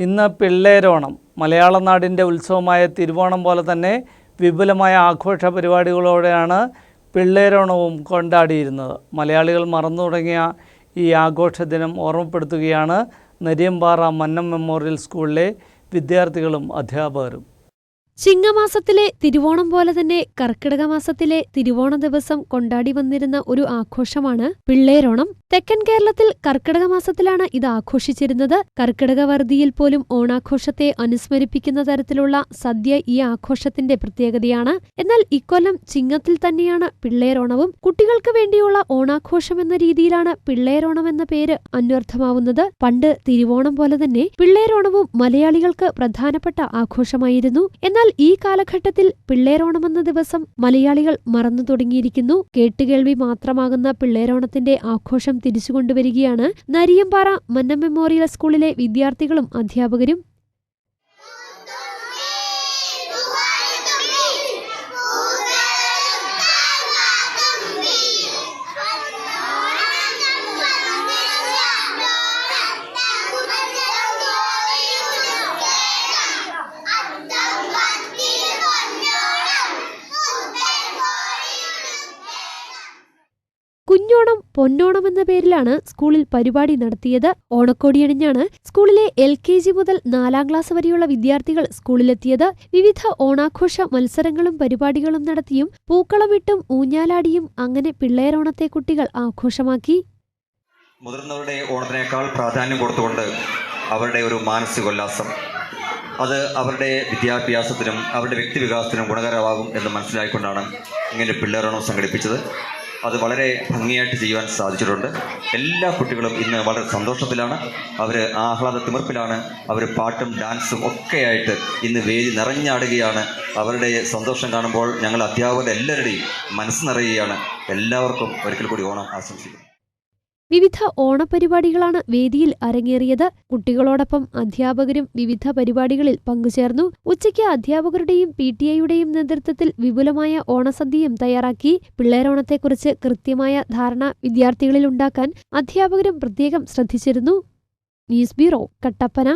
ഇന്ന് പിള്ളേരോണം മലയാള നാടിന്റെ ഉത്സവമായ തിരുവോണം പോലെ തന്നെ വിപുലമായ ആഘോഷ പരിപാടികളോടെയാണ് പിള്ളേരോണവും കൊണ്ടാടിയിരുന്നത്. മലയാളികൾ മറന്നു തുടങ്ങിയ ഈ ആഘോഷ ദിനം ഓർമ്മപ്പെടുത്തുകയാണ് നരിയമ്പാറ മന്നം മെമ്മോറിയൽ സ്കൂളിലെ വിദ്യാർത്ഥികളും അധ്യാപകരും. ചിങ്ങമാസത്തിലെ തിരുവോണം പോലെ തന്നെ കർക്കിടക മാസത്തിലെ തിരുവോണ ദിവസം കൊണ്ടാടി വന്നിരുന്ന ഒരു ആഘോഷമാണ് പിള്ളേരോണം. തെക്കൻ കേരളത്തിൽ കർക്കിടക മാസത്തിലാണ് ഇത് ആഘോഷിച്ചിരുന്നത്. കർക്കിടക വർദിയിൽ പോലും ഓണാഘോഷത്തെ അനുസ്മരിപ്പിക്കുന്ന തരത്തിലുള്ള സദ്യ ഈ ആഘോഷത്തിന്റെ പ്രത്യേകതയാണ്. എന്നാൽ ഇക്കൊല്ലം ചിങ്ങത്തിൽ തന്നെയാണ് പിള്ളേരോണവും. കുട്ടികൾക്ക് വേണ്ടിയുള്ള ഓണാഘോഷം എന്ന രീതിയിലാണ് പിള്ളേരോണം എന്ന പേര് അന്വർത്ഥമാവുന്നത്. പണ്ട് തിരുവോണം പോലെ തന്നെ പിള്ളേരോണവും മലയാളികൾക്ക് പ്രധാനപ്പെട്ട ആഘോഷമായിരുന്നു. എന്നാൽ ഈ കാലഘട്ടത്തിൽ പിള്ളേരോണമെന്ന ദിവസം മലയാളികൾ മറന്നു തുടങ്ങിയിരിക്കുന്നു. കേട്ടുകേൾവി മാത്രമാകുന്ന പിള്ളേരോണത്തിന്റെ ആഘോഷം തിരിച്ചുകൊണ്ടുവരികയാണ് നരിയമ്പാറ മന്നം മെമ്മോറിയൽ സ്കൂളിലെ വിദ്യാർത്ഥികളും അധ്യാപകരും. കുഞ്ഞോണം പൊന്നോണം എന്ന പേരിലാണ് സ്കൂളിൽ പരിപാടി നടത്തിയത്. ഓണക്കോടിയണിഞ്ഞാണ് സ്കൂളിലെ എൽ കെ ജി മുതൽ നാലാം ക്ലാസ് വരെയുള്ള വിദ്യാർത്ഥികൾ സ്കൂളിലെത്തിയത്. വിവിധ ഓണാഘോഷ മത്സരങ്ങളും പരിപാടികളും നടത്തിയും പൂക്കളമിട്ടും ഊഞ്ഞാലാടിയും അങ്ങനെ പിള്ളേരോണത്തെ കുട്ടികൾ ആഘോഷമാക്കി. മുതിർന്നവരുടെ ഓണത്തിനേക്കാൾ പ്രാധാന്യം കൊടുത്തുകൊണ്ട് അവരുടെ ഒരു മാനസികോല്ലാസം. അത് അവരുടെ വിദ്യാഭ്യാസത്തിനും അവരുടെ വ്യക്തിവികാസത്തിനും ഗുണകരമാകും എന്ന് മനസ്സിലാക്കിക്കൊണ്ടാണ് ഇങ്ങനെ പിള്ളേരോണം സംഘടിപ്പിച്ചത്. അത് വളരെ ഭംഗിയായിട്ട് ചെയ്യുവാൻ സാധിച്ചിട്ടുണ്ട്. എല്ലാ കുട്ടികളും ഇന്ന് വളരെ സന്തോഷത്തിലാണ്. അവർ ആഹ്ലാദ തിമിർപ്പിലാണ്. അവർ പാട്ടും ഡാൻസും ഒക്കെയായിട്ട് ഇന്ന് വേദി നിറഞ്ഞാടുകയാണ്. അവരുടെ സന്തോഷം കാണുമ്പോൾ ഞങ്ങൾ അധ്യാപകരുടെ എല്ലാവരുടെയും മനസ്സ് നിറയുകയാണ്. എല്ലാവർക്കും ഒരിക്കൽ കൂടി ഓണം ആശംസിക്കുന്നു. വിവിധ ഓണപരിപാടികളാണ് വേദിയിൽ അരങ്ങേറിയത്. കുട്ടികളോടൊപ്പം അധ്യാപകരും വിവിധ പരിപാടികളിൽ പങ്കുചേർന്നു. ഉച്ചയ്ക്ക് അധ്യാപകരുടെയും പി ടി ഐയുടെയും നേതൃത്വത്തിൽ വിപുലമായ ഓണസദ്യയും തയ്യാറാക്കി. പിള്ളേരോണത്തെക്കുറിച്ച് കൃത്യമായ ധാരണ വിദ്യാർത്ഥികളിൽ ഉണ്ടാക്കാൻ അധ്യാപകരും പ്രത്യേകം ശ്രദ്ധിച്ചിരുന്നു. News bureau Kattappana.